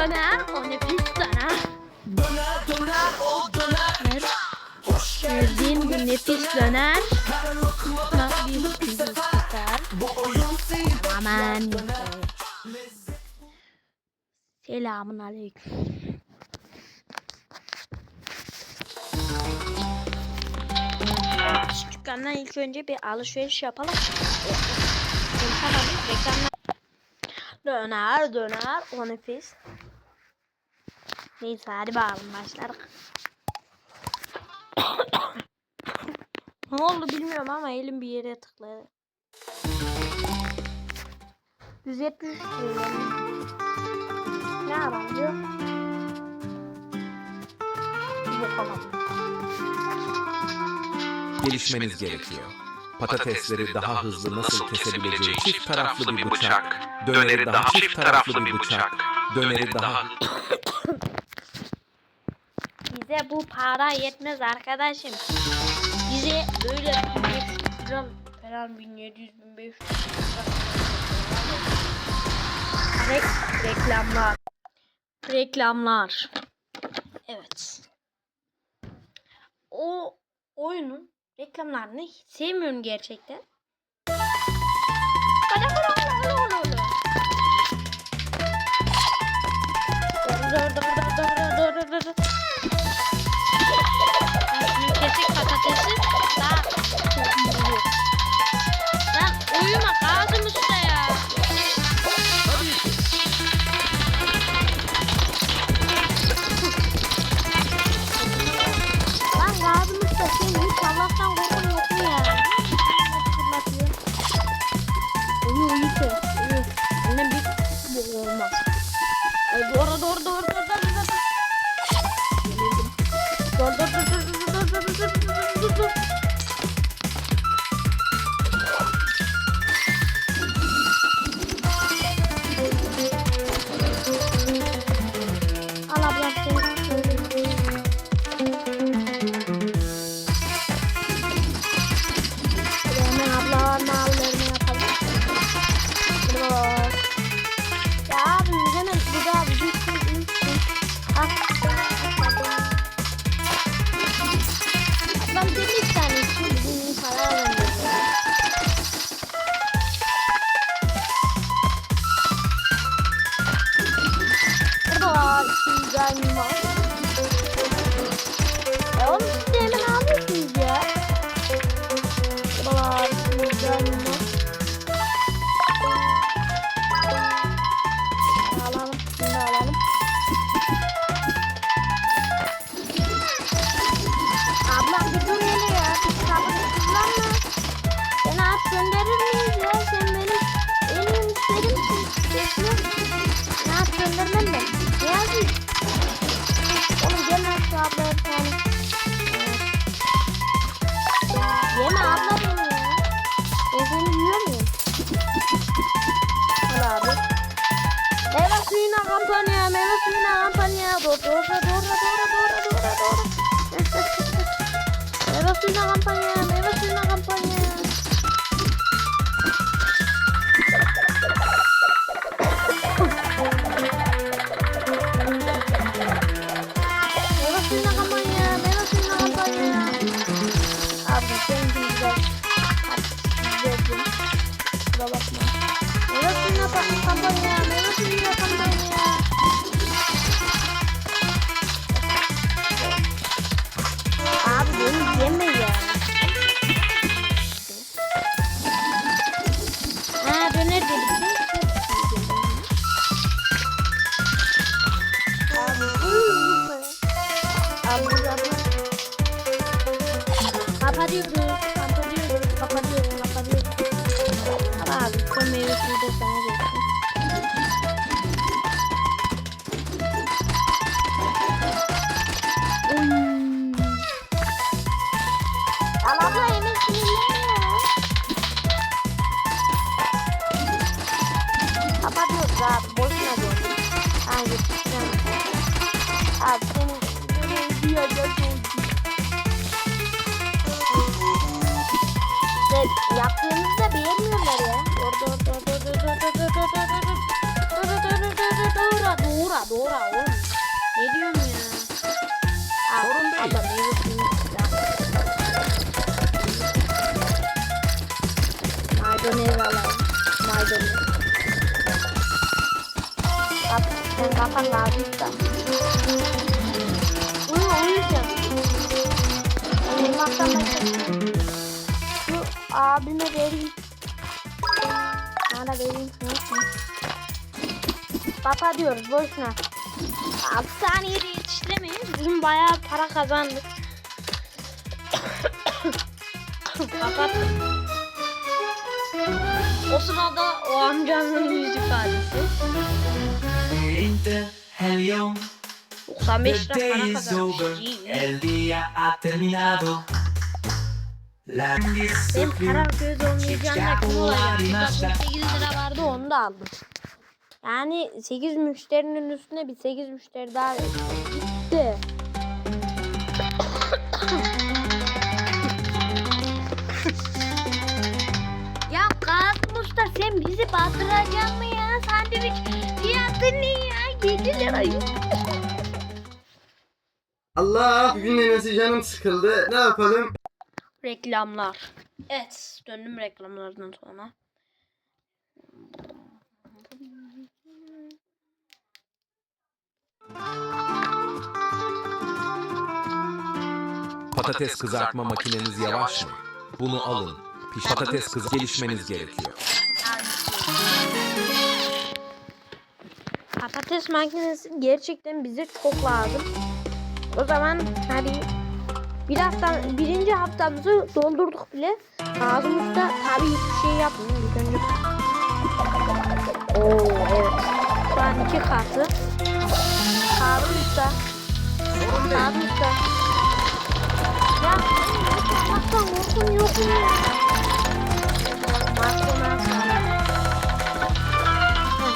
döner o nefis döner. Döner döner o döner. Hoş geldin bu nefis döner. Nefis güzel. Aman. Selamun aleyküm. Şu dükkandan ilk önce bir alışveriş yapalım. Reklamlar döner döner o nefis. Neyse hadi bakalım başladık. ne oldu bilmiyorum ama elim bir yere tıkladı. Düzeltmiş Ne yapalım diyor. Gelişmeniz gerekiyor. Patatesleri daha hızlı nasıl kesebileceği çift taraflı bir bıçak. Döneri daha çift taraflı bir bıçak. Döneri daha... bize bu para yetmez arkadaşım. Bize böyle 1500 gram falan 1700 1500 Re reklamlar. Reklamlar. Evet. O oyunun reklamlarını hiç sevmiyorum gerçekten. Para Trong Добре, добре, добре. Burada sana geçsin. Kapatıyoruz abi. Boşuna diyorum. Hayır. Abi senin... Duyacak. Maydanoz alalım. Maydanoz. Bak, sen kafan da. Bunu oynayacağım. Oynamaktan başlayacağım. Şu abime vereyim. Bana vereyim. Papa diyoruz boşuna. 6 saniyede yetiştiremeyiz. Bugün bayağı para kazandık. Kapat. O sırada o amcanın yüz ifadesi. Inter, el león. 95 The lira day para is kazanmış. over. İyi. El día ha terminado. La Benim para göz olmayacağına olacak? Burada 8 lira vardı onu da aldım. Yani 8 müşterinin üstüne bir 8 müşteri daha gitti. Bizi batıracaksın mı ya? Sandviç fiyatı ne ya? 7 lira. Allah bugün nenesi canım sıkıldı. Ne yapalım? Reklamlar. Evet döndüm reklamlardan sonra. Patates kızartma makineniz yavaş mı? Bunu alın. Patates kız gelişmeniz gerekiyor. Patates makinesi gerçekten bize çok lazım. O zaman hadi bir hafta, birinci haftamızı doldurduk bile. Kazım Usta tabii hiçbir şey yapmıyor. İlk önce... Oo evet. Şu an iki katı. Kazım Usta. Ya yapmaktan korkum yok mu ya? Marco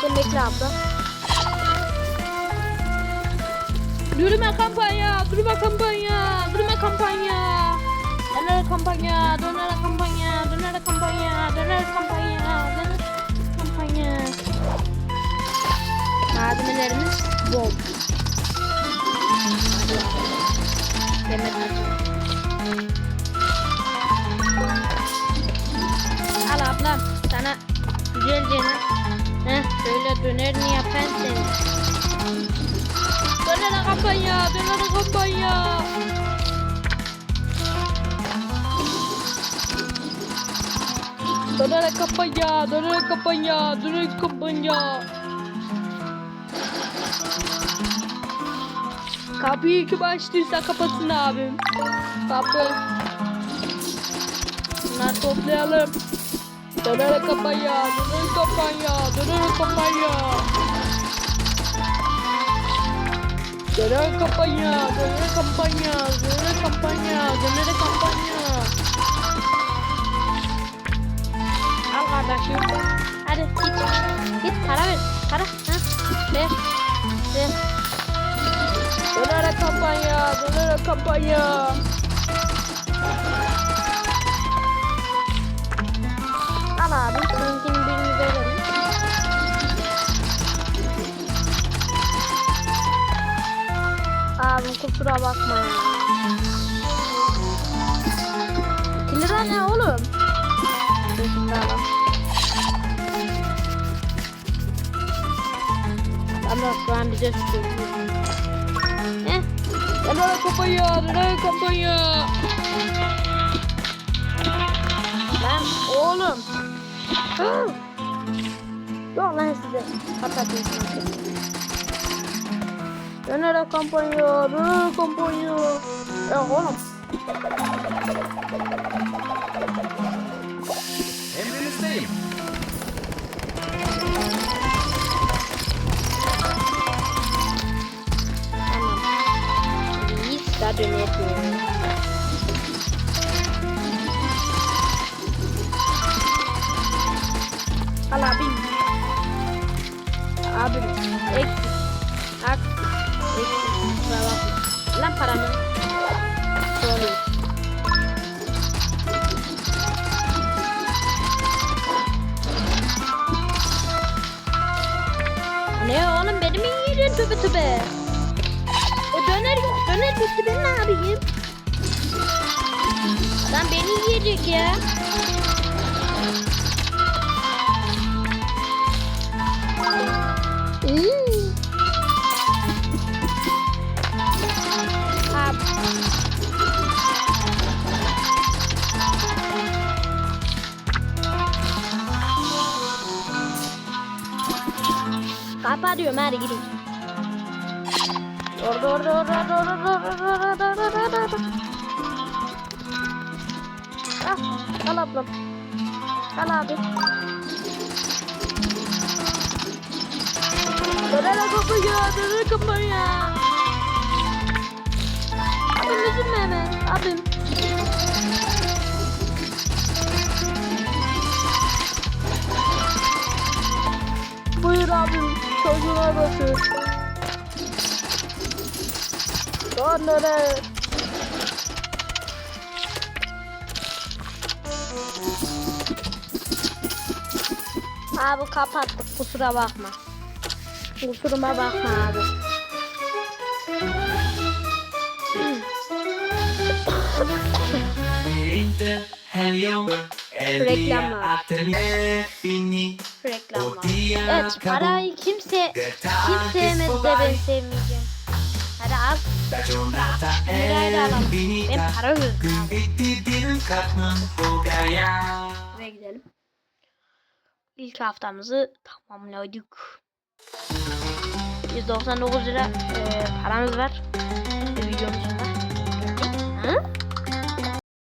sen bekle abla. Durma kampanya, durma kampanya, durma kampanya. Döner kampanya, döner kampanya, döner kampanya, döner kampanya, döner kampanya. Malzemelerimiz bol. Yemek Al ablam sana güzelce Heh şöyle dönerini yapan seni. Döner kampanya, döner kampanya. Döner kampanya, döner kampanya, döner kampanya. Kapıyı kim açtıysa kapatsın abim. Kapı. Bunları toplayalım. Döner kampanya, döner kampanya, döner kampanya. Döner kampanya, döner kampanya, döner kampanya, döner kampanya. Al kardeşim. Hadi git. Git para ver. Para. Ha? Ver. Ver. Döner kampanya, döner kampanya. Al abi. Seninkinin birini verelim. Abi kusura bakma ya. 2 lira ne oğlum? Alalım. Ama şu an bize tutuyor. Ne? Döner kampanya, döner kampanya. Lan oğlum. Hı. Yok lan size. Patates makinesi. Döner kampanya, döner kampanya. Ya oğlum. Emrinizdeyim. Tamam. Biz de döner Tübe tübe. O döner yok. Döner düştü ben ne yapayım? Lan beni yiyecek ya. Hmm. Kapa diyorum hadi gidelim. Orada Ah, al ablam. Al abi. Dönene kapıyı, dönene kapıyı. Abim üzülme hemen, abim. Buyur abim, çocuğuna Lan öyle. Abi kapattık kusura bakma. Kusuruma bakma abi. Reklam var. Reklam var. Evet parayı kimse kim sevmedi de ben sevmeyeceğim. Bunları al. Ben para gözüm. Gün gidelim. İlk haftamızı tamamladık. 199 lira e, paramız var. Bir videomuz var. Hı?